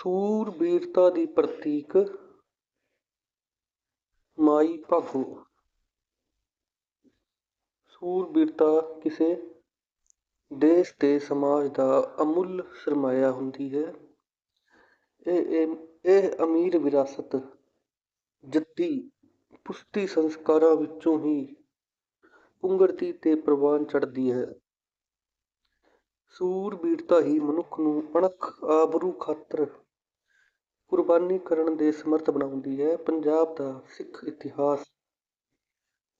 ਸੂਰਬੀਰਤਾ ਦੀ ਪ੍ਰਤੀਕ ਮਾਈ ਭਾਗੋ। ਸੂਰਬੀਰਤਾ ਕਿਸੇ ਦੇਸ਼ ਤੇ ਸਮਾਜ ਦਾ ਅਮੁੱਲ ਸਰਮਾਇਆ ਹੁੰਦੀ ਹੈ। ਇਹ ਇਹ ਅਮੀਰ ਵਿਰਾਸਤ ਜੱਦੀ ਪੁਸ਼ਤੀ ਸੰਸਕਾਰਾਂ ਵਿੱਚੋਂ ਹੀ ਪੁੰਗਰਤੀ ਤੇ ਪ੍ਰਵਾਨ ਚੜ੍ਹਦੀ ਹੈ। ਸੂਰਬੀਰਤਾ ਹੀ ਮਨੁੱਖ ਨੂੰ ਅਣਖ ਆਬਰੂ ਖਾਤਰ ਕੁਰਬਾਨੀ ਕਰਨ ਦੇ ਸਮਰਥ ਬਣਾਉਂਦੀ ਹੈ। ਪੰਜਾਬ ਦਾ ਸਿੱਖ ਇਤਿਹਾਸ।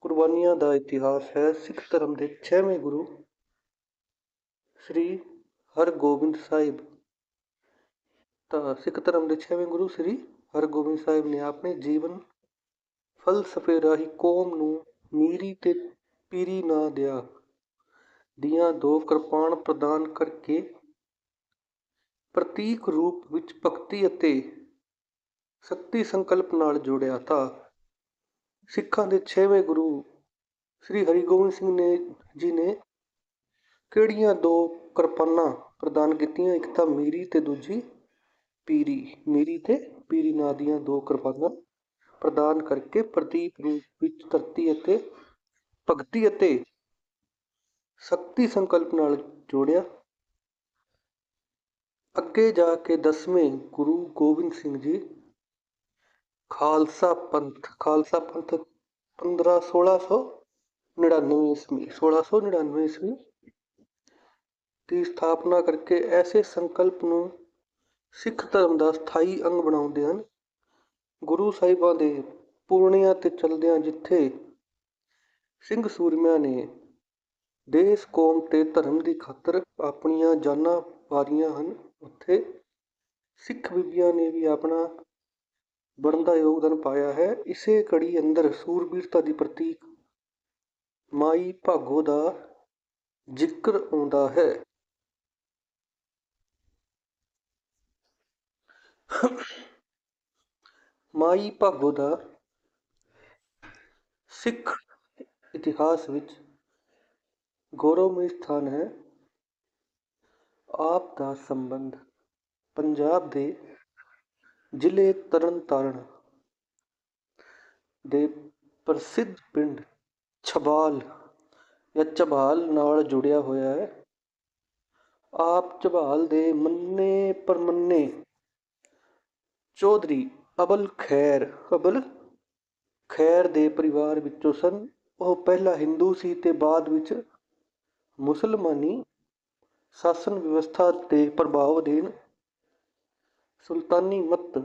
ਕੁਰਬਾਨੀਆਂ ਦਾ ਇਤਿਹਾਸ ਹੈ। ਸਿੱਖ ਧਰਮ ਦੇ ਛੇਵੇਂ ਗੁਰੂ ਸ੍ਰੀ ਹਰਗੋਬਿੰਦ ਸਾਹਿਬ। ਤਾਂ ਸਿੱਖ ਧਰਮ ਦੇ ਛੇਵੇਂ ਗੁਰੂ ਸ੍ਰੀ ਹਰਗੋਬਿੰਦ ਸਾਹਿਬ ਨੇ ਆਪਣੇ ਜੀਵਨ ਫਲਸਫੇ ਰਾਹੀਂ ਕੌਮ ਨੂੰ ਮੀਰੀ ਤੇ ਪੀਰੀ ਨਾ ਦਿਆ। ਦੀਆਂ ਦੋ ਕਿਰਪਾਨ ਪ੍ਰਦਾਨ ਕਰਕੇ ਪ੍ਰਤੀਕ ਰੂਪ ਵਿੱਚ ਭਗਤੀ ਅਤੇ ਸ਼ਕਤੀ ਸੰਕਲਪ ਨਾਲ ਜੋੜਿਆ ਤਾਂ ਸਿੱਖਾਂ ਦੇ ਛੇਵੇਂ ਗੁਰੂ ਸ੍ਰੀ ਹਰਿਗੋਬਿੰਦ ਸਿੰਘ ਨੇ, ਜੀ ਨੇ ਕਿਹੜੀਆਂ ਦੋ ਕਿਰਪਾਨਾਂ ਪ੍ਰਦਾਨ ਕੀਤੀਆਂ? ਇੱਕ ਤਾਂ ਮੀਰੀ ਤੇ ਦੂਜੀ ਪੀਰੀ। ਮੀਰੀ ਤੇ ਪੀਰੀ ਨਾਂ ਦੀਆਂ ਦੋ ਕਿਰਪਾਨਾਂ ਪ੍ਰਦਾਨ ਕਰਕੇ ਪ੍ਰਤੀਕ ਰੂਪ ਵਿੱਚ ਧਰਤੀ ਅਤੇ ਭਗਤੀ ਅਤੇ ਸ਼ਕਤੀ ਸੰਕਲਪ ਨਾਲ ਜੋੜਿਆ। ਅੱਗੇ ਜਾ ਕੇ ਦਸਵੇਂ ਗੁਰੂ ਗੋਬਿੰਦ ਸਿੰਘ ਜੀ ਖਾਲਸਾ ਪੰਥ ਖਾਲਸਾ ਪੰਥ 15 1699 ਈਸਵੀ 1699 ਈਸਵੀ ਦੀ ਸਥਾਪਨਾ ਕਰਕੇ ਐਸੇ ਸੰਕਲਪ ਨੂੰ ਸਿੱਖ ਧਰਮ ਦਾ ਸਥਾਈ ਅੰਗ ਬਣਾਉਂਦੇ ਹਨ। ਗੁਰੂ ਸਾਹਿਬਾਂ ਦੇ ਪੂਰਨਿਆਂ ਤੇ ਚਲਦਿਆਂ ਜਿੱਥੇ ਸਿੰਘ ਸੂਰਮਿਆਂ ਨੇ ਦੇਸ਼, ਕੌਮ ਤੇ ਧਰਮ ਦੀ ਖਾਤਰ ਆਪਣੀਆਂ ਜਾਨਾਂ ਵਾਰੀਆਂ ਹਨ, ਉੱਥੇ ਸਿੱਖ ਬੀਬੀਆਂ ਨੇ ਵੀ ਆਪਣਾ ਬਣਦਾ ਯੋਗਦਾਨ ਪਾਇਆ ਹੈ। ਇਸੇ ਕੜੀ ਅੰਦਰ ਸੂਰਬੀਰਤਾ ਦੀ ਪ੍ਰਤੀਕ ਮਾਈ ਭਾਗੋ ਦਾ ਜ਼ਿਕਰ ਆਉਂਦਾ ਹੈ। ਮਾਈ ਭਾਗੋ ਦਾ ਸਿੱਖ ਇਤਿਹਾਸ ਵਿੱਚ ਗੌਰਵਮਈ ਸਥਾਨ ਹੈ। ਆਪ ਦਾ ਸੰਬੰਧ ਪੰਜਾਬ ਦੇ ਜ਼ਿਲ੍ਹੇ ਤਰਨਤਾਰਨ ਦੇ ਪ੍ਰਸਿੱਧ ਪਿੰਡ ਛਬਾਲ ਜਾਂ ਝਬਾਲ ਨਾਲ ਜੁੜਿਆ ਹੋਇਆ ਹੈ। ਆਪ ਝਬਾਲ ਦੇ ਮੰਨੇ ਪਰਮੰਨੇ ਚੌਧਰੀ ਅਬਲ ਖੈਰ ਅਬਲ ਖੈਰ ਦੇ ਪਰਿਵਾਰ ਵਿੱਚੋਂ ਸਨ। ਉਹ ਪਹਿਲਾ ਹਿੰਦੂ ਸੀ ਤੇ ਬਾਅਦ ਵਿੱਚ ਮੁਸਲਮਾਨੀ ਸ਼ਾਸਨ ਵਿਵਸਥਾ ਤੇ ਪ੍ਰਭਾਵ ਦੇਣ ਸੁਲਤਾਨੀ ਮੱਤ।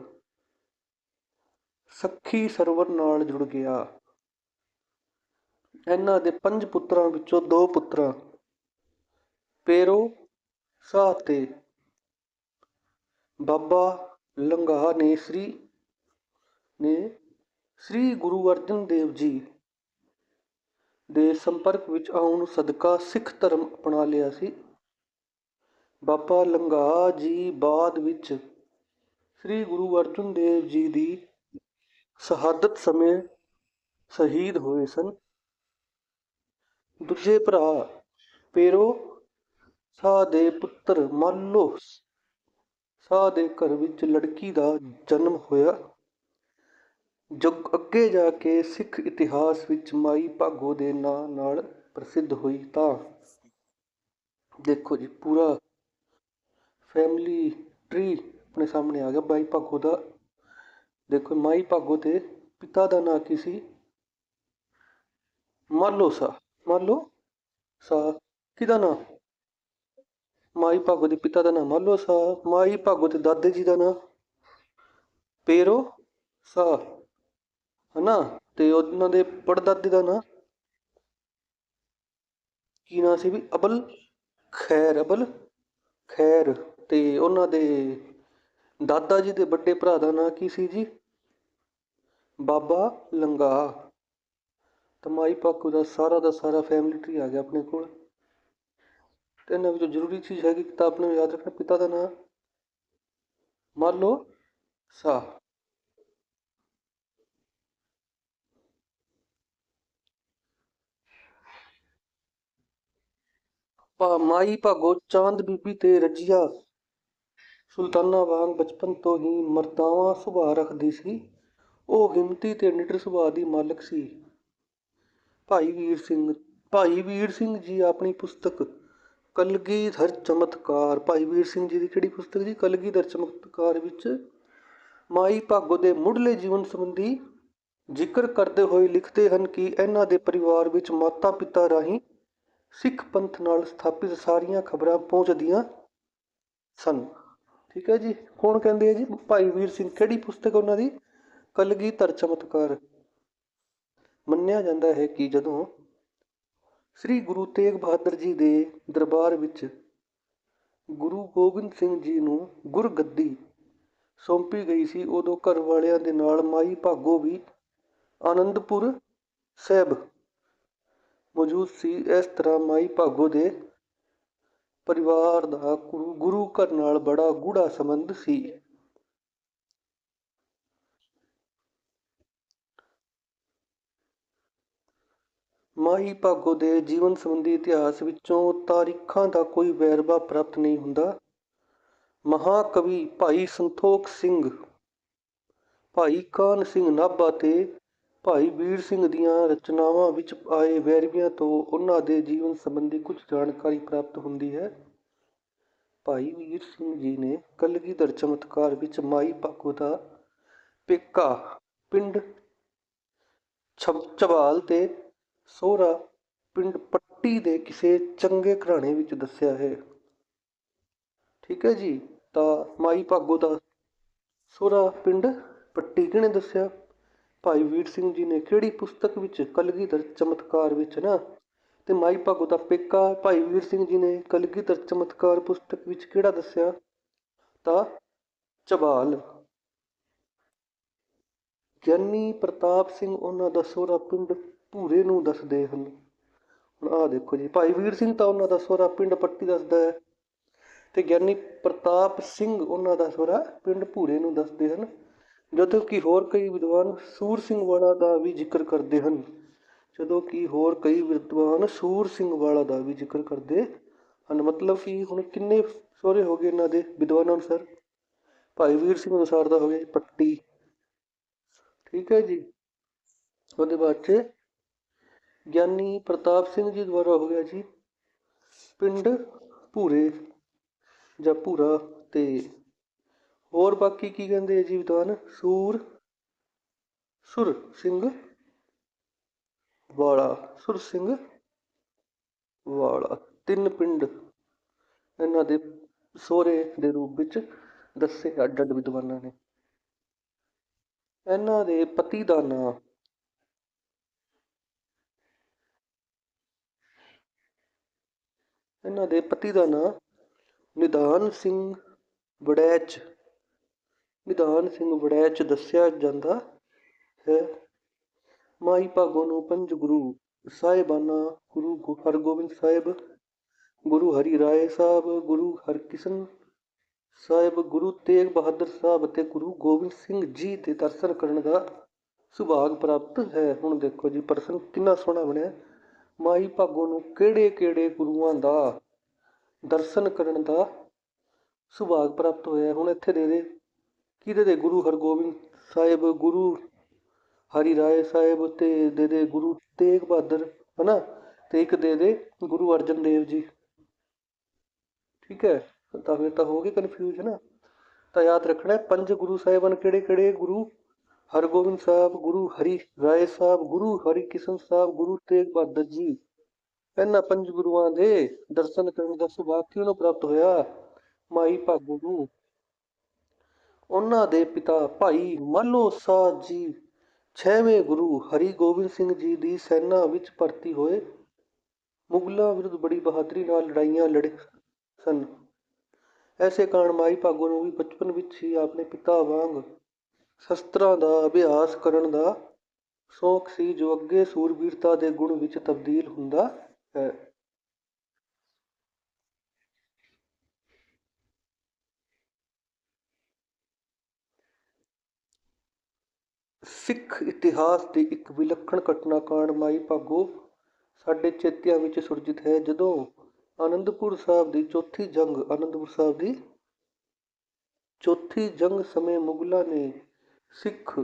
ਸੱਖੀ ਸਰਵਰ ਨਾਲ ਜੁੜ ਗਿਆ। ਇਹਨਾਂ ਦੇ ਪੰਜ ਪੁੱਤਰਾਂ ਵਿੱਚੋਂ ਦੋ ਪੁੱਤਰਾਂ, ਪੇਰੋ, ਸਾਹ ਤੇ ਬਾਬਾ ਲੰਗਾ ਨੇ ਸ੍ਰੀ ਨੇ ਸ੍ਰੀ ਗੁਰੂ ਅਰਜਨ ਦੇਵ ਜੀ ਦੇ ਸੰਪਰਕ ਵਿੱਚ ਆਉਣ ਸਦਕਾ ਸਿੱਖ ਧਰਮ ਅਪਣਾ ਲਿਆ ਸੀ। ਬਾਬਾ ਲੰਗਾ ਜੀ ਬਾਅਦ ਵਿੱਚ ਸ੍ਰੀ ਗੁਰੂ ਅਰਜਨ ਦੇਵ ਜੀ ਦੀ ਸ਼ਹਾਦਤ ਸਮੇਂ ਸ਼ਹੀਦ ਹੋਏ ਸਨ। ਦੂਜੇ ਭਰਾ ਪੇਰੋ, ਸਾਹ ਦੇ ਪੁੱਤਰ ਮਾਲੋ ਸਾਹ ਦੇ ਘਰ ਵਿੱਚ ਲੜਕੀ ਦਾ ਜਨਮ ਹੋਇਆ। ਜੋ ਅੱਗੇ ਜਾ ਕੇ ਸਿੱਖ ਇਤਿਹਾਸ ਵਿੱਚ ਮਾਈ ਭਾਗੋ ਦੇ ਨਾਂ ਨਾਲ ਪ੍ਰਸਿੱਧ ਹੋਈ ਤਾਂ ਦੇਖੋ ਜੀ, ਪੂਰਾ ਫੈਮਿਲੀ ਟ੍ਰੀ ਆਪਣੇ ਸਾਹਮਣੇ ਆ ਗਿਆ ਮਾਈ ਭਾਗੋ ਦਾ। ਦੇਖੋ, ਮਾਈ ਭਾਗੋ ਦੇ ਪਿਤਾ ਦਾ ਨਾਂ ਕੀ ਸੀ? ਮਾਲੋ ਸਾ ਮਾਲੋ ਸਾ ਕਿਹਦਾ ਨਾਂ? ਮਾਈ ਭਾਗੋ ਦੇ ਪਿਤਾ ਦਾ ਨਾਮ ਮਾਲੋ ਸਾ ਮਾਈ ਭਾਗੋ ਦੇ ਦਾਦੇ ਜੀ ਦਾ ਨਾਂ ਪੇਰੋ ਸਾ ਹਨਾ? ਤੇ ਉਹਨਾਂ ਦੇ ਪੜਦਾਦੇ ਦਾ ਨਾਂ ਕੀ ਨਾਂ ਸੀ ਵੀ? ਅਬਲ ਖੈਰ ਅਬਲ ਖੈਰ। ਤੇ ਉਹਨਾਂ ਦੇ ਦਾਦਾ ਜੀ ਦੇ ਵੱਡੇ ਭਰਾ ਦਾ ਨਾਂ ਕੀ ਸੀ ਜੀ? ਬਾਬਾ ਲੰਗਾ। ਤਮਾਈ ਪਾਕੂ ਦਾ ਸਾਰਾ ਦਾ ਸਾਰਾ ਫੈਮਿਲੀ ਟਰੀ ਆ ਗਿਆ ਆਪਣੇ ਕੋਲ। ਤੇ ਇਹਨਾਂ ਵਿੱਚੋਂ ਜ਼ਰੂਰੀ ਚੀਜ਼ ਹੈਗੀ ਕਿਤਾਬ ਨੂੰ ਯਾਦ ਰੱਖਣਾ, ਪਿਤਾ ਦਾ ਨਾਂ ਮੰਨ ਲਓ ਸਾ ਪਾ ਮਾਈ ਭਾਗੋ ਚਾਂਦ ਬੀਬੀ ਤੇ ਰਜੀਆ। ਸੁਲਤਾਨਾ ਵਾਂਗ ਬਚਪਨ ਤੋਂ ਹੀ ਮਰਦਾਵਾ ਸੁਭਾਅ ਰੱਖਦੀ ਸੀ। ਉਹ ਹਿੰਮਤੀ ਤੇ ਨਿਡਰ ਸੁਭਾਅ ਦੀ ਮਾਲਕ ਸੀ। ਭਾਈ ਵੀਰ ਸਿੰਘ, ਭਾਈ ਵੀਰ ਸਿੰਘ ਜੀ ਆਪਣੀ ਪੁਸਤਕ, ਕਲਗੀਧਰ ਚਮਤਕਾਰ। ਭਾਈ ਵੀਰ ਸਿੰਘ ਜੀ ਦੀ ਕਿਹੜੀ ਪੁਸਤਕ ਜੀ? ਕਲਗੀਧਰ ਚਮਤਕਾਰ ਵਿੱਚ ਮਾਈ ਭਾਗੋ ਦੇ ਮੁੱਢਲੇ ਜੀਵਨ ਸੰਬੰਧੀ ਜ਼ਿਕਰ ਕਰਦੇ ਹੋਏ ਲਿਖਦੇ ਹਨ ਕਿ ਇਹਨਾਂ ਦੇ ਪਰਿਵਾਰ ਵਿੱਚ ਮਾਤਾ ਪਿਤਾ ਰਾਹੀਂ ਸਿੱਖ ਪੰਥ ਨਾਲ ਸਥਾਪਿਤ ਸਾਰੀਆਂ ਖਬਰਾਂ ਪਹੁੰਚਦੀਆਂ ਸਨ। ਠੀਕ ਹੈ ਜੀ। ਕੌਣ ਕਹਿੰਦੇ ਆ ਜੀ, ਭਾਈ ਵੀਰ ਸਿੰਘ, ਕਿਹੜੀ ਪੁਸਤਕ ਉਹਨਾਂ ਦੀ? ਕਲਗੀਧਰ ਚਮਤਕਾਰ। ਮੰਨਿਆ ਜਾਂਦਾ ਹੈ ਕਿ ਜਦੋਂ ਸ੍ਰੀ ਗੁਰੂ ਤੇਗ ਬਹਾਦਰ ਜੀ ਦੇ ਦਰਬਾਰ ਵਿੱਚ ਗੁਰੂ ਗੋਬਿੰਦ ਸਿੰਘ ਜੀ ਨੂੰ ਗੁਰਗੱਦੀ ਸੌਂਪੀ ਗਈ ਸੀ, ਉਦੋਂ ਘਰ ਵਾਲਿਆਂ ਦੇ ਨਾਲ ਮਾਈ ਭਾਗੋ ਵੀ ਆਨੰਦਪੁਰ ਸਾਹਿਬ ਮੌਜੂਦ ਸੀ। ਇਸ ਤਰ੍ਹਾਂ ਮਾਈ ਭਾਗੋ ਦੇ ਪਰਿਵਾਰ ਦਾ ਗੁਰੂ ਘਰ ਨਾਲ ਬੜਾ ਗੂੜਾ ਸੰਬੰਧ ਸੀ। ਮਾਈ ਭਾਗੋ ਦੇ ਜੀਵਨ ਸੰਬੰਧੀ ਇਤਿਹਾਸ ਵਿੱਚੋਂ ਤਾਰੀਖਾਂ ਦਾ ਕੋਈ ਵੇਰਵਾ ਪ੍ਰਾਪਤ ਨਹੀਂ ਹੁੰਦਾ। ਮਹਾਕਵੀ ਭਾਈ ਸੰਤੋਖ ਸਿੰਘ, ਭਾਈ ਕਾਨ ਸਿੰਘ ਨਾਭਾ ਤੇ ਭਾਈ ਵੀਰ ਸਿੰਘ ਦੀਆਂ ਰਚਨਾਵਾਂ ਵਿੱਚ ਆਏ ਵੇਰਵਿਆਂ ਤੋਂ ਉਹਨਾਂ ਦੇ ਜੀਵਨ ਸੰਬੰਧੀ ਕੁਝ ਜਾਣਕਾਰੀ ਪ੍ਰਾਪਤ ਹੁੰਦੀ ਹੈ। ਭਾਈ ਵੀਰ ਸਿੰਘ ਜੀ ਨੇ ਕਲਗੀਧਰ ਚਮਤਕਾਰ ਵਿੱਚ ਮਾਈ ਭਾਗੋ ਦਾ ਪੇਕਾ ਪਿੰਡ ਛਬ ਤੇ ਸੋਹਰਾ ਪਿੰਡ ਪੱਟੀ ਦੇ ਕਿਸੇ ਚੰਗੇ ਘਰਾਣੇ ਵਿੱਚ ਦੱਸਿਆ ਹੈ। ਠੀਕ ਹੈ ਜੀ, ਤਾਂ ਮਾਈ ਭਾਗੋ ਦਾ ਸੋਹਰਾ ਪਿੰਡ ਪੱਟੀ ਕਿਹਨੇ ਦੱਸਿਆ? ਭਾਈ ਵੀਰ ਸਿੰਘ ਜੀ ਨੇ ਕਿਹੜੀ ਪੁਸਤਕ ਵਿੱਚ ਕਲਗੀਧਰ ਚਮਤਕਾਰ ਵਿੱਚ ਨਾ ਤੇ ਮਾਈ ਭਾਗੋ ਦਾ ਪੇਕਾ ਭਾਈ ਵੀਰ ਸਿੰਘ ਜੀ ਨੇ ਕਲਗੀਧਰ ਚਮਤਕਾਰ ਪੁਸਤਕ ਵਿੱਚ ਕਿਹੜਾ ਦੱਸਿਆ? ਤਾਂ ਚਬਾਲ ਗਿਆਨੀ ਪ੍ਰਤਾਪ ਸਿੰਘ ਉਹਨਾਂ ਦਾ ਸੋਹਰਾ ਪਿੰਡ ਭੂਰੇ ਨੂੰ ਦੱਸਦੇ ਹਨ। ਹੁਣ ਆਹ ਦੇਖੋ ਜੀ, ਭਾਈ ਵੀਰ ਸਿੰਘ ਤਾਂ ਉਹਨਾਂ ਦਾ ਸੋਹਰਾ ਪਿੰਡ ਪੱਟੀ ਦੱਸਦਾ ਹੈ ਤੇ ਗਿਆਨੀ ਪ੍ਰਤਾਪ ਸਿੰਘ ਉਹਨਾਂ ਦਾ ਸੋਹਰਾ ਪਿੰਡ ਭੂਰੇ ਨੂੰ ਦੱਸਦੇ ਹਨ। ਜਦੋਂ ਕਿ ਹੋਰ ਕਈ ਵਿਦਵਾਨ ਸੂਰ ਸਿੰਘ ਵਾਲਾ ਦਾ ਵੀ ਜ਼ਿਕਰ ਕਰਦੇ ਹਨ। ਜਦੋਂ ਕਿ ਹੋਰ ਕਈ ਵਿਦਵਾਨ ਸੂਰ ਸਿੰਘ ਵਾਲਾ ਦਾ ਵੀ ਜ਼ਿਕਰ ਕਰਦੇ ਹਨ। ਮਤਲਬ ਕਿ ਹੁਣ ਕਿੰਨੇ ਸੋਹਰੇ ਹੋ ਗਏ ਇਹਨਾਂ ਦੇ ਵਿਦਵਾਨਾਂ ਅਨੁਸਾਰ? ਭਾਈ ਵੀਰ ਸਿੰਘ ਅਨੁਸਾਰ ਦਾ ਹੋ ਗਿਆ ਜੀ ਪੱਟੀ। ਠੀਕ ਹੈ ਜੀ। ਉਹਦੇ ਬਾਅਦ 'ਚ ਗਿਆਨੀ ਪ੍ਰਤਾਪ ਸਿੰਘ ਜੀ ਦੁਆਰਾ ਹੋ ਗਿਆ ਜੀ ਪਿੰਡ ਭੂਰੇ ਜਾਂ ਭੂਰਾ ਤੇ ਹੋਰ ਬਾਕੀ ਕੀ ਕਹਿੰਦੇ ਆ ਜੀ ਵਿਦਵਾਨ? ਸੂਰ, ਸੁਰ ਸਿੰਘ, ਵਾਲਾ, ਸੁਰ ਸਿੰਘ, ਵਾਲਾ। ਤਿੰਨ ਪਿੰਡ ਇਹਨਾਂ ਦੇ ਸੋਹਰੇ ਦੇ ਰੂਪ ਵਿੱਚ ਦੱਸੇ ਅੱਡ ਅੱਡ ਵਿਦਵਾਨਾਂ ਨੇ। ਇਹਨਾਂ ਦੇ ਪਤੀ ਦਾ ਨਾਂ ਇਹਨਾਂ ਦੇ ਪਤੀ ਦਾ ਨਾਂ ਨਿਦਾਨ ਸਿੰਘ ਵੜੈਚ ਨਿਧਾਨ ਸਿੰਘ ਵੜੈਚ ਦੱਸਿਆ ਜਾਂਦਾ ਹੈ, ਮਾਈ ਭਾਗੋ ਨੂੰ ਪੰਜ ਗੁਰੂ ਸਾਹਿਬਾਨਾ, ਗੁਰੂ ਗੋ- ਹਰਗੋਬਿੰਦ ਸਾਹਿਬ, ਗੁਰੂ ਹਰੀ ਰਾਏ ਸਾਹਿਬ, ਗੁਰੂ ਹਰਕ੍ਰਿਸ਼ਨ ਸਾਹਿਬ, ਗੁਰੂ ਤੇਗ ਬਹਾਦਰ ਸਾਹਿਬ ਅਤੇ ਗੁਰੂ ਗੋਬਿੰਦ ਸਿੰਘ ਜੀ ਦੇ ਦਰਸ਼ਨ ਕਰਨ ਦਾ ਸੁਭਾਗ ਪ੍ਰਾਪਤ ਹੈ। ਹੁਣ ਦੇਖੋ ਜੀ, ਪ੍ਰਸ਼ਨ ਕਿੰਨਾ ਸੋਹਣਾ ਬਣਿਆ। ਮਾਈ ਭਾਗੋ ਨੂੰ ਕਿਹੜੇ ਕਿਹੜੇ ਗੁਰੂਆਂ ਦਾ ਦਰਸ਼ਨ ਕਰਨ ਦਾ ਸੁਭਾਗ ਪ੍ਰਾਪਤ ਹੋਇਆ ਹੁਣ ਇੱਥੇ ਦੇ ਦੇ। ਕਿਹਦੇ ਦੇ? ਗੁਰੂ ਹਰਗੋਬਿੰਦ ਸਾਹਿਬ, ਗੁਰੂ ਹਰੀ ਰਾਏ ਸਾਹਿਬ ਤੇ ਦੇ ਦੇ ਗੁਰੂ ਤੇਗ ਬਹਾਦਰ, ਹਨਾ? ਤੇ ਇੱਕ ਦੇ ਦੇ ਗੁਰੂ ਅਰਜਨ ਦੇਵ ਜੀ। ਠੀਕ ਹੈ? ਤਾਂ ਫਿਰ ਤਾਂ ਹੋ ਗਏ ਕਨਫਿਊਜ਼ ਨਾ ਤਾਂ ਯਾਦ ਰੱਖਣਾ ਪੰਜ ਗੁਰੂ ਸਾਹਿਬਾਨ ਕਿਹੜੇ ਕਿਹੜੇ? ਗੁਰੂ ਹਰਗੋਬਿੰਦ ਸਾਹਿਬ, ਗੁਰੂ ਹਰੀ ਰਾਏ ਸਾਹਿਬ, ਗੁਰੂ ਹਰਿਕ੍ਰਿਸ਼ਨ ਸਾਹਿਬ, ਗੁਰੂ ਤੇਗ ਬਹਾਦਰ ਜੀ। ਇਹਨਾਂ ਪੰਜ ਗੁਰੂਆਂ ਦੇ ਦਰਸ਼ਨ ਕਰਨ ਦਾ ਸੁਭਾਗ ਕਿਹਨੂੰ ਪ੍ਰਾਪਤ ਹੋਇਆ? ਮਾਈ ਭਾਗੋ ਨੂੰ। ਉਹਨਾਂ ਦੇ ਪਿਤਾ ਭਾਈ ਮੱਲੋ ਸਾਹ ਜੀ ਛੇਵੇਂ ਗੁਰੂ ਹਰੀ ਗੋਬਿੰਦ ਸਿੰਘ ਜੀ ਦੀ ਸੈਨਾ ਵਿੱਚ ਭਰਤੀ ਹੋਏ। ਮੁਗਲਾਂ ਵਿਰੁੱਧ ਬੜੀ ਬਹਾਦਰੀ ਨਾਲ ਲੜਾਈਆਂ ਲੜੇ ਸਨ। ਐਸੇ ਕਾਰਨ ਮਾਈ ਭਾਗੋ ਨੂੰ ਵੀ ਬਚਪਨ ਵਿੱਚ ਹੀ ਆਪਣੇ ਪਿਤਾ ਵਾਂਗ ਸ਼ਸਤਰਾਂ ਦਾ ਅਭਿਆਸ ਕਰਨ ਦਾ ਸ਼ੌਕ ਸੀ, ਜੋ ਅੱਗੇ ਸੂਰਬੀਰਤਾ ਦੇ ਗੁਣ ਵਿੱਚ ਤਬਦੀਲ ਹੁੰਦਾ ਹੈ। ਸਿੱਖ ਇਤਿਹਾਸ ਦੀ ਇੱਕ ਵਿਲੱਖਣ ਘਟਨਾ ਕਾਂਡ ਮਾਈ ਭਾਗੋ ਸਾਡੇ ਚੇਤਿਆਂ ਵਿੱਚ ਸੁਰਜਿਤ ਹੈ, ਜਦੋਂ ਆਨੰਦਪੁਰ ਸਾਹਿਬ ਦੀ ਚੌਥੀ ਜੰਗ, ਆਨੰਦਪੁਰ ਸਾਹਿਬ ਦੀ ਚੌਥੀ ਜੰਗ ਸਮੇਂ ਮੁਗਲਾਂ ਨੇ ਸਿੱਖ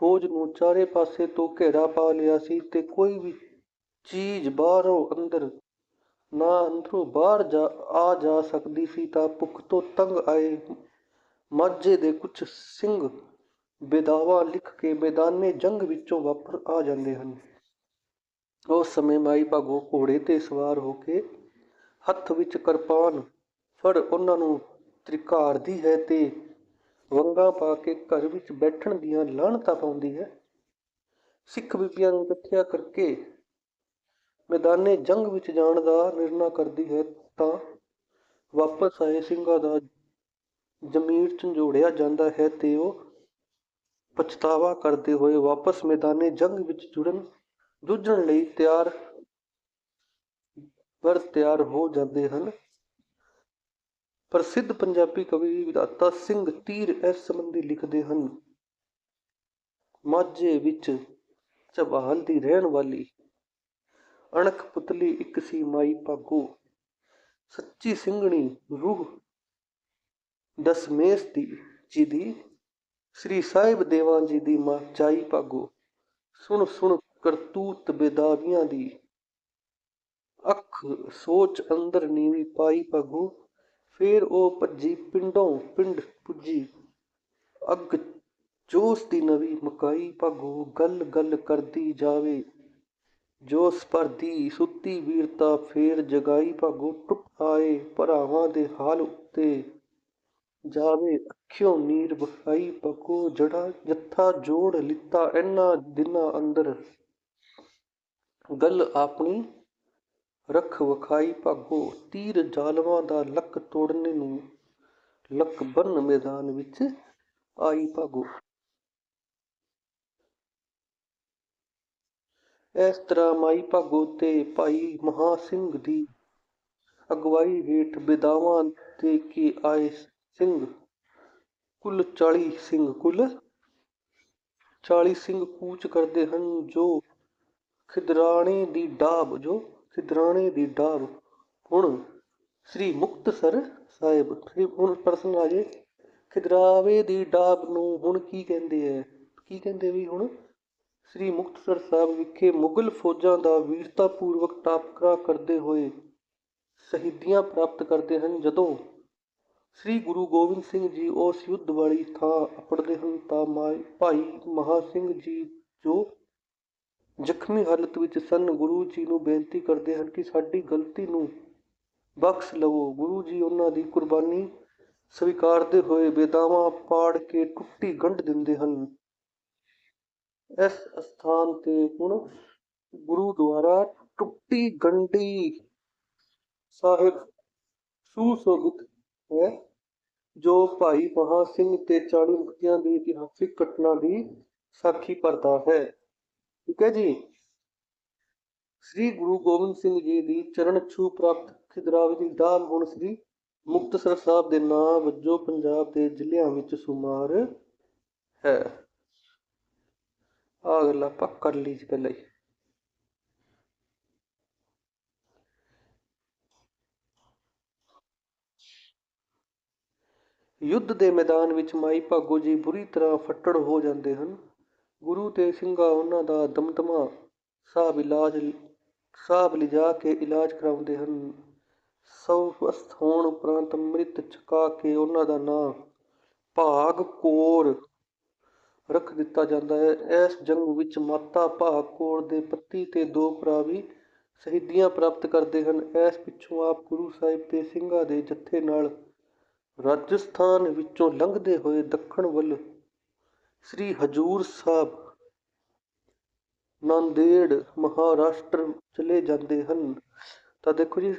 ਫੌਜ ਨੂੰ ਚਾਰੇ ਪਾਸੇ ਤੋਂ ਘੇਰਾ ਪਾ ਲਿਆ ਸੀ ਤੇ ਕੋਈ ਵੀ ਚੀਜ਼ ਬਾਹਰੋਂ ਅੰਦਰ ਨਾ ਅੰਦਰੋਂ ਬਾਹਰ ਜਾ, ਆ ਜਾ ਸਕਦੀ ਸੀ ਤਾਂ ਭੁੱਖ ਤੋਂ ਤੰਗ ਆਏ ਮਾਝੇ ਦੇ ਕੁਝ ਸਿੰਘ ਬੇਦਾਵਾ ਲਿਖ ਕੇ ਮੈਦਾਨੇ ਜੰਗ ਵਿੱਚੋਂ ਵਾਪਰ ਆ ਜਾਂਦੇ ਹਨ। ਉਸ ਸਮੇਂ ਮਾਈ ਭਾਗੋ ਘੋੜੇ ਤੇ ਸਵਾਰ ਹੋ ਕੇ ਹੱਥ ਵਿੱਚ ਕਿਰਪਾਨ ਫੜ ਉਹਨਾਂ ਨੂੰ ਤ੍ਰਿਕਾਰਦੀ ਹੈ ਤੇ ਵੰਗਾਂ ਪਾ ਕੇ ਘਰ ਵਿੱਚ ਬੈਠਣ ਦੀਆਂ ਲਾਹਣਤਾਂ ਪਾਉਂਦੀ ਹੈ। ਸਿੱਖ ਬੀਬੀਆਂ ਨੂੰ ਇਕੱਠਿਆ ਕਰਕੇ ਮੈਦਾਨੇ ਜੰਗ ਵਿੱਚ ਜਾਣ ਦਾ ਨਿਰਣਾ ਕਰਦੀ ਹੈ ਤਾਂ ਵਾਪਸ ਆਏ ਸਿੰਘਾਂ ਦਾ ਜ਼ਮੀਰ ਝੰਜੋੜਿਆ ਜਾਂਦਾ ਹੈ ਤੇ ਉਹ ਪਛਤਾਵਾ ਕਰਦੇ ਹੋਏ ਵਾਪਸ ਮੈਦਾਨੇ ਜੰਗ ਵਿੱਚ ਜੁੜਨ, ਜੂਝਣ ਲਈ ਤਿਆਰ ਪਰ ਤਿਆਰ ਹੋ ਜਾਂਦੇ ਹਨ। ਪ੍ਰਸਿੱਧ ਪੰਜਾਬੀ ਕਵੀ ਵਿਦਾਤਾ ਸਿੰਘ ਤੀਰ ਇਸ ਸੰਬੰਧੀ ਲਿਖਦੇ ਹਨ, ਮਾਝੇ ਵਿੱਚ ਚਬਾਲ ਦੀ ਰਹਿਣ ਵਾਲੀ ਅਣਖ ਪੁਤਲੀ ਇੱਕ ਸੀ ਮਾਈ ਭਾਗੋ, ਸੱਚੀ ਸਿੰਘਣੀ ਰੂਹ ਦਸਮੇਸ਼ ਦੀ ਜੀ ਦੀ ਸ੍ਰੀ ਸਾਹਿਬ ਦੇਵਾਂ ਜੀ ਦੀ ਮਾਂ ਚਾਈ ਭਾਗੋ ਸੁਣ ਸੁਣ ਕਰਤੂਤ ਬੇਦਾਵੀਆਂ ਦੀ। ਅੱਖ ਸੋਚ ਅੰਦਰ ਨੀਵੀਂ ਪਾਈ ਭਾਗੋ ਫੇਰ ਉਹ ਭੱਜੀ ਪਿੰਡੋਂ ਪਿੰਡ ਪੁੱਜੀ। ਅੱਗ ਜੋਸ ਦੀ ਨਵੀਂ ਮਕਾਈ ਭਾਗੋ ਗੱਲ ਗੱਲ ਕਰਦੀ ਜਾਵੇ। ਜੋਸ ਭਰਦੀ ਸੁੱਤੀ ਵੀਰਤਾ ਫੇਰ ਜਗਾਈ ਭਾਗੋ ਟੁੱਟ ਆਏ ਭਰਾਵਾਂ ਦੇ ਹਾਲ ਉੱਤੇ। ਜਾਵੇ, ਅੱਖਿਓਂ ਨੀਰ ਬਖਾਈ ਪਕੋ ਜੜਾ ਜੱਥਾ ਜੋੜ ਲਿੱਤਾ ਇਹਨਾਂ ਦਿਨਾਂ ਅੰਦਰ। ਗੱਲ ਆਪਣੀ ਰੱਖ ਵਖਾਈ ਭਾਗੋ, ਤੀਰ ਜ਼ਾਲਮਾਂ ਦਾ ਲੱਕ ਤੋੜਨੇ ਨੂੰ ਲੱਕ ਬੰਨ ਮੈਦਾਨ ਵਿੱਚ ਆਈ ਭਾਗੋ। ਇਸ ਤਰ੍ਹਾਂ ਮਾਈ ਭਾਗੋ ਤੇ ਭਾਈ ਮਹਾ ਸਿੰਘ ਦੀ ਅਗਵਾਈ ਹੇਠ ਬਿਦਾਵਾਂ ਤੇ ਕੇ ਆਏ ਸਿੰਘ, ਕੁੱਲ 40 ਸਿੰਘ, ਕੁੱਲ 40 ਸਿੰਘ ਕੂਚ ਕਰਦੇ ਹਨ ਜੋ ਖਿਦਰਾਣੇ ਦੀ ਡਾਬ, ਜੋ ਖਿਦਰਾਣੇ ਦੀ ਡਾਬ ਹੁਣ ਸ੍ਰੀ ਮੁਕਤਸਰ ਸਾਹਿਬ, ਸ੍ਰੀ ਹੁਣ ਪ੍ਰਸ਼ਨ ਆ ਜੇ ਖਿਦਰਾਵੇ ਦੀ ਡਾਬ ਨੂੰ ਹੁਣ ਕੀ ਕਹਿੰਦੇ ਐ? ਕੀ ਕਹਿੰਦੇ ਵੀ ਹੁਣ? ਸ੍ਰੀ ਮੁਕਤਸਰ ਸਾਹਿਬ ਵਿਖੇ ਮੁਗਲ ਫੌਜਾਂ ਦਾ ਵੀਰਤਾਪੂਰਵਕ ਟਾਕਰਾ ਕਰਦੇ ਹੋਏ ਸ਼ਹੀਦੀਆਂ ਪ੍ਰਾਪਤ ਕਰਦੇ ਹਨ ਜਦੋਂ ਸ੍ਰੀ ਗੁਰੂ ਗੋਬਿੰਦ ਸਿੰਘ ਜੀ ਉਸ ਯੁੱਧ ਵਾਲੀ ਥਾਂ ਅਪੜਦੇ ਹਨ ਤਾਂ ਮਾਈ ਭਾਈ ਮਹਾ ਸਿੰਘ ਜੀ ਜੋ ਜ਼ਖਮੀ ਹਾਲਤ ਵਿੱਚ ਸਨ, ਗੁਰੂ ਜੀ ਨੂੰ ਬੇਨਤੀ ਕਰਦੇ ਹਨ ਕਿ ਸਾਡੀ ਗਲਤੀ ਨੂੰ ਬਖਸ਼ ਲਵੋ। ਗੁਰੂ ਜੀ ਉਹਨਾਂ ਦੀ ਕੁਰਬਾਨੀ ਸਵੀਕਾਰਦੇ ਹੋਏ ਬੇਦਾਵਾ ਪਾੜ ਕੇ ਟੁੱਟੀ ਗੰਢ ਦਿੰਦੇ ਹਨ। ਇਸ ਸਥਾਨ ਤੇ ਹੁਣ ਗੁਰੂ ਦੁਆਰਾ ਟੁੱਟੀ ਗੰਢੀ ਸਾਹਿਬ ਸੁਸ਼ੋਭਿਤ ਹੈ। ਜੋ ਭਾਈ ਮਹਾ ਸਿੰਘ ਤੇ 40 ਮੁਕਤੀਆਂ ਦੀ ਇਤਿਹਾਸਿਕ ਘਟਨਾ ਦੀ ਸਾਖੀ ਭਰਦਾ ਹੈ। ਠੀਕ ਹੈ ਜੀ? ਸ੍ਰੀ ਗੁਰੂ ਗੋਬਿੰਦ ਸਿੰਘ ਜੀ ਦੀ ਚਰਨ ਛੂ ਪ੍ਰਾਪਤ ਖਿਦਰਾਵੇ ਦੀ ਦਾਲ ਹੁਣ ਸ੍ਰੀ ਮੁਕਤਸਰ ਸਾਹਿਬ ਦੇ ਨਾਂ ਵਜੋਂ ਪੰਜਾਬ ਦੇ ਜ਼ਿਲ੍ਹਿਆਂ ਵਿੱਚ ਸੁਮਾਰ ਹੈ। ਆ ਗੱਲ ਆਪਾਂ ਕਰ ਲਈ ਜੀ ਪਹਿਲਾਂ ਯੁੱਧ ਦੇ ਮੈਦਾਨ ਵਿੱਚ ਮਾਈ ਭਾਗੋ ਜੀ ਬੁਰੀ ਤਰ੍ਹਾਂ ਫੱਟੜ ਹੋ ਜਾਂਦੇ ਹਨ। ਗੁਰੂ ਤੇ ਸਿੰਘਾਂ ਉਹਨਾਂ ਦਾ ਦਮਦਮਾ ਸਾਹਿਬ ਇਲਾਜ ਸਾਹਿਬ ਲਿਜਾ ਕੇ ਇਲਾਜ ਕਰਾਉਂਦੇ ਹਨ। ਸਵਸਥ ਹੋਣ ਉਪਰੰਤ ਅੰਮ੍ਰਿਤ ਛਕਾ ਕੇ ਉਹਨਾਂ ਦਾ ਨਾਂ ਭਾਗ ਕੌਰ ਰੱਖ ਦਿੱਤਾ ਜਾਂਦਾ ਹੈ। ਇਸ ਜੰਗ ਵਿੱਚ ਮਾਤਾ ਭਾਗ ਕੌਰ ਦੇ ਪਤੀ ਤੇ ਦੋ ਭਰਾ ਵੀ ਸ਼ਹੀਦੀਆਂ ਪ੍ਰਾਪਤ ਕਰਦੇ ਹਨ। ਇਸ ਪਿੱਛੋਂ ਆਪ ਗੁਰੂ ਸਾਹਿਬ ਤੇ ਸਿੰਘਾਂ ਦੇ ਜੱਥੇ ਨਾਲ ਰਾਜਸਥਾਨ ਵਿੱਚੋਂ ਲੰਘਦੇ ਹੋਏ ਦੱਖਣ ਵੱਲ ਸ੍ਰੀ ਹਜੂਰ ਸਾਹਿਬ ਨਾਂਦੇੜ ਮਹਾਰਾਸ਼ਟਰ ਚਲੇ ਜਾਂਦੇ ਹਨ। ਤਾਂ ਦੇਖੋ ਜੀ,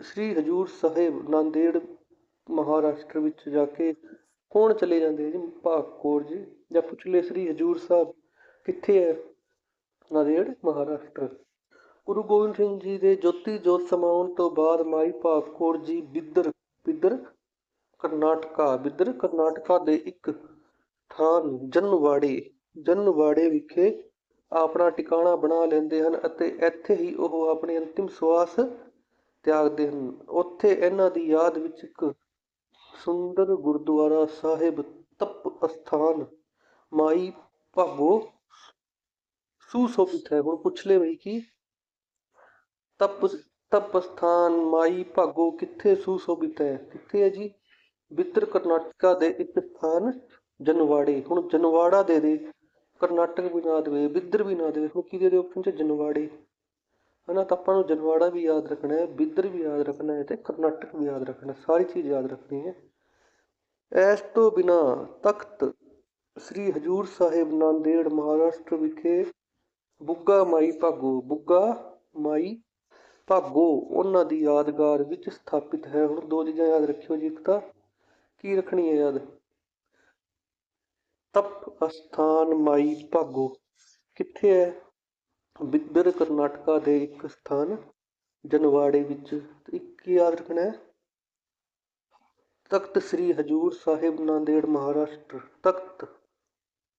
ਸ੍ਰੀ ਹਜੂਰ ਸਾਹਿਬ ਨਾਂਦੇੜ ਮਹਾਰਾਸ਼ਟਰ ਵਿੱਚ ਜਾ ਕੇ ਕੌਣ ਚਲੇ ਜਾਂਦੇ ਜੀ? ਭਾਗ ਕੌਰ ਜੀ ਜਾਂ ਪੁੱਛ ਲੈ ਸ੍ਰੀ ਹਜੂਰ ਸਾਹਿਬ ਕਿੱਥੇ ਹੈ ਨਾਂਦੇੜ ਮਹਾਰਾਸ਼ਟਰ। ਗੁਰੂ ਗੋਬਿੰਦ ਸਿੰਘ ਜੀ ਦੇ ਜੋਤੀ ਜੋਤ ਸਮਾਉਣ ਤੋਂ ਬਾਅਦ ਮਾਈ ਭਾਗ ਕੌਰ ਜੀ ਬਿੱਦਰ ਕਰਨਾਟਕਾ, ਬਿੱਦਰ ਕਰਨਾਟਕਾ ਦੇ ਇੱਕ ਥਾਂ ਜਨਵਾੜੇ ਜਨਵਾੜੇ ਵਿਖੇ ਆਪਣਾ ਟਿਕਾਣਾ ਬਣਾ ਲੈਂਦੇ ਹਨ ਅਤੇ ਇੱਥੇ ਹੀ ਉਹ ਆਪਣੀ ਅੰਤਿਮ ਸਵਾਸ ਤਿਆਗਦੇ ਹਨ। ਉੱਥੇ ਇਹਨਾਂ ਦੀ ਯਾਦ ਵਿੱਚ ਇੱਕ ਸੁੰਦਰ ਗੁਰਦੁਆਰਾ ਸਾਹਿਬ ਤਪ ਅਸਥਾਨ ਮਾਈ ਭਾਗੋ ਸੁਸ਼ੋਭਿਤ ਹੈ। ਹੁਣ ਪੁੱਛ ਲੈ ਬਈ ਕਿ ਤਪ ਤਪ ਅਸਥਾਨ ਮਾਈ ਭਾਗੋ ਕਿੱਥੇ ਸੁਸ਼ੋਭਿਤ ਹੈ? ਕਿੱਥੇ ਹੈ ਜੀ? ਬਿੱਤਰ ਕਰਨਾਟਕਾ ਦੇ ਇੱਕ ਸਥਾਨ ਜਨਵਾੜੇ। ਹੁਣ ਜਨਵਾੜਾ ਦੇ ਦੇ, ਕਰਨਾਟਕ ਵੀ ਨਾ ਦੇਵੇ, ਬਿੱਦਰ ਵੀ ਨਾ ਦੇਵੇ, ਹੁਣ ਕੀ ਦੇ ਆਪਸ਼ਨ ਚ? ਜਨਵਾੜੇ। ਹਨਾ, ਤਾਂ ਆਪਾਂ ਨੂੰ ਜਨਵਾੜਾ ਵੀ ਯਾਦ ਰੱਖਣਾ ਹੈ, ਬਿੱਦਰ ਵੀ ਯਾਦ ਰੱਖਣਾ ਹੈ ਤੇ ਕਰਨਾਟਕ ਵੀ ਯਾਦ ਰੱਖਣਾ ਸਾਰੀ ਚੀਜ਼ ਯਾਦ ਰੱਖਣੀ ਹੈ। ਇਸ ਤੋਂ ਬਿਨਾ ਤਖਤ ਸ੍ਰੀ ਹਜੂਰ ਸਾਹਿਬ ਨਾਂਦੇੜ ਮਹਾਰਾਸ਼ਟਰ ਵਿਖੇ ਬੁੱਗਾ ਮਾਈ ਭਾਗੋ, ਬੁੱਗਾ ਮਾਈ ਭਾਗੋ, ਉਹਨਾਂ ਦੀ ਯਾਦਗਾਰ ਵਿੱਚ ਸਥਾਪਿਤ ਹੈ। ਹੁਣ ਦੋ ਚੀਜ਼ਾਂ ਯਾਦ ਰੱਖਿਓ ਜੀ ਇੱਕ ਤਾਂ ਕੀ ਰੱਖਣੀ ਹੈ ਯਾਦ? ਤਪ ਅਸਥਾਨ ਮਾਈ ਭਾਗੋ, ਕਿੱਥੇ ਹੈ? ਬਿੱਦਰ ਕਰਨਾਟਕਾ ਦੇ ਇੱਕ ਸਥਾਨ, ਜਨਵਾੜੇ ਵਿੱਚ ਇੱਕ ਯਾਦ ਰੱਖਣਾ ਹੈ? ਤਖਤ ਸ੍ਰੀ ਹਜੂਰ ਸਾਹਿਬ ਨਾਂਦੇੜ ਮਹਾਰਾਸ਼ਟਰ, ਤਖਤ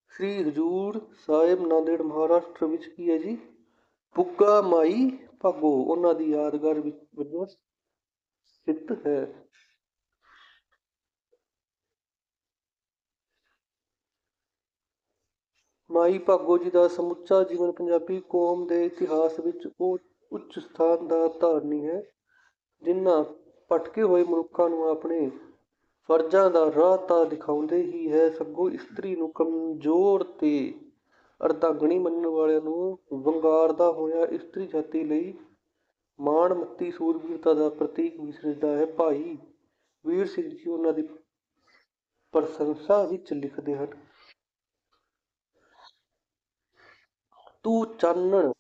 ਸ੍ਰੀ ਹਜੂਰ ਸਾਹਿਬ ਨਾਂਦੇੜ ਮਹਾਰਾਸ਼ਟਰ ਵਿੱਚ ਕੀ ਹੈ ਜੀ? ਪੁੱਗਾ ਮਾਈ ਭਾਗੋ, ਉਹਨਾਂ ਦੀ ਯਾਦਗਾਰ ਵਿੱਚ ਵਜੋਂ ਸਥਿਤ ਹੈ। ਮਾਈ ਭਾਗੋ ਜੀ ਦਾ ਸਮੁੱਚਾ ਜੀਵਨ ਪੰਜਾਬੀ ਕੌਮ ਦੇ ਇਤਿਹਾਸ ਵਿੱਚ ਉਹ ਉੱਚ ਸਥਾਨ ਦਾ ਧਾਰਨੀ ਹੈ, ਜਿਨ੍ਹਾਂ ਭਟਕੇ ਹੋਏ ਮਨੁੱਖਾਂ ਨੂੰ ਆਪਣੇ ਫਰਜ਼ਾਂ ਦਾ ਰਾਹ ਤਾਂ ਦਿਖਾਉਂਦੇ ਹੀ ਹੈ, ਸਗੋਂ ਇਸਤਰੀ ਨੂੰ ਕਮਜ਼ੋਰ ਤੇ ਅਰਧਾਂਗਣੀ ਮੰਨਣ ਵਾਲਿਆਂ ਨੂੰ ਵੰਗਾਰਦਾ ਹੋਇਆ ਇਸਤਰੀ ਜਾਤੀ ਲਈ ਮਾਣ ਮੱਤੀ ਸੂਰਬੀਰਤਾ ਦਾ ਪ੍ਰਤੀਕ ਵੀ ਸਿਰਜਦਾ ਹੈ। ਭਾਈ ਵੀਰ ਸਿੰਘ ਜੀ ਉਹਨਾਂ ਦੀ ਪ੍ਰਸ਼ੰਸਾ ਵਿੱਚ ਲਿਖਦੇ ਹਨ ਤੂੰ ਚਾਨਣ,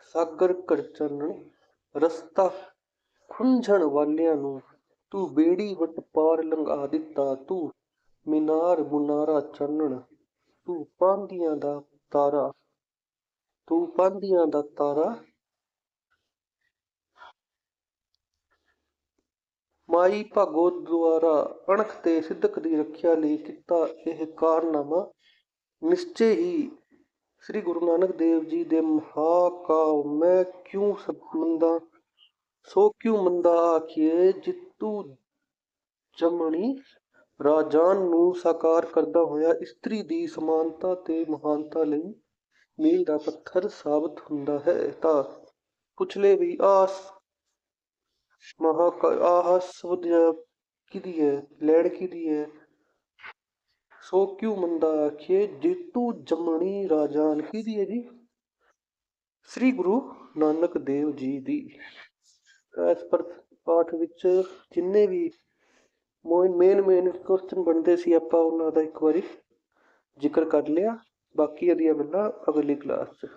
ਸਾਗਰ ਕਰ ਚਾਨਣ, ਰਸਤਾ ਖੁੰਝਣ ਵਾਲਿਆਂ ਨੂੰ ਤੂੰ ਬੇੜੀ ਵਟ ਪਾਰ ਲੰਘਾ ਦਿੱਤਾ, ਤੂੰ ਮੀਨਾਰ ਮੁਨਾਰਾ ਚਾਨਣ, ਤੂੰ ਪਾਂਦੀਆਂ ਦਾ ਤਾਰਾ, ਤੂੰ ਪਾਂਦੀਆਂ ਦਾ ਤਾਰਾ। ਮਾਈ ਭਾਗੋ ਦੁਆਰਾ ਅਣਖ ਤੇ ਸਿੱਧਕ ਦੀ ਰੱਖਿਆ ਲਈ ਕੀਤਾ ਇਹ ਕਾਰਨਾਮਾ ਨਿਸ਼ਚੇ ਹੀ ਸ੍ਰੀ ਗੁਰੂ ਨਾਨਕ ਦੇਵ ਜੀ ਦੇ ਮਹਾਕਾਵ, ਮੈਂ ਕਿਉਂ ਮੰਦਾ? ਸੋ ਕਿਉ ਮੰਦਾ ਆਖੀਏ ਜਿੱਤੂ ਜਮਣੀ ਰਾਜਾਨ ਨੂੰ ਸਾਕਾਰ ਕਰਦਾ ਹੋਇਆ ਇਸਤਰੀ ਦੀ ਸਮਾਨਤਾ ਤੇ ਮਹਾਨਤਾ ਲਈ ਮੀਲ ਦਾ ਪੱਥਰ ਸਾਬਤ ਹੁੰਦਾ ਹੈ। ਤਾਂ ਪੁੱਛਲੇ ਵੀ ਆਸ ਮਹਾ ਆਹ ਸ਼ਬਦ ਕਿਹਦੀ ਹੈ ਲੈਣ ਕਿਹਦੀ ਹੈ ਸੋ ਕਿਉ ਮੰਦਾ ਆਖੀਏ ਜੇਤੂ ਜਮਣੀ ਰਾਜਾਨ ਕਿਹਦੀ ਹੈ ਜੀ? ਸ੍ਰੀ ਗੁਰੂ ਨਾਨਕ ਦੇਵ ਜੀ ਦੀ। ਇਸ ਪਰ ਪਾਠ ਵਿੱਚ ਜਿੰਨੇ ਵੀ ਮੇਨ ਮੇਨ ਕੁਐਸਚਨ ਬਣਦੇ ਸੀ ਆਪਾਂ ਉਹਨਾਂ ਦਾ ਇੱਕ ਵਾਰੀ ਜ਼ਿਕਰ ਕਰ ਲਿਆ। ਬਾਕੀ ਅਦੀਆਂ ਗੱਲਾਂ ਅਗਲੀ ਕਲਾਸ 'ਚ।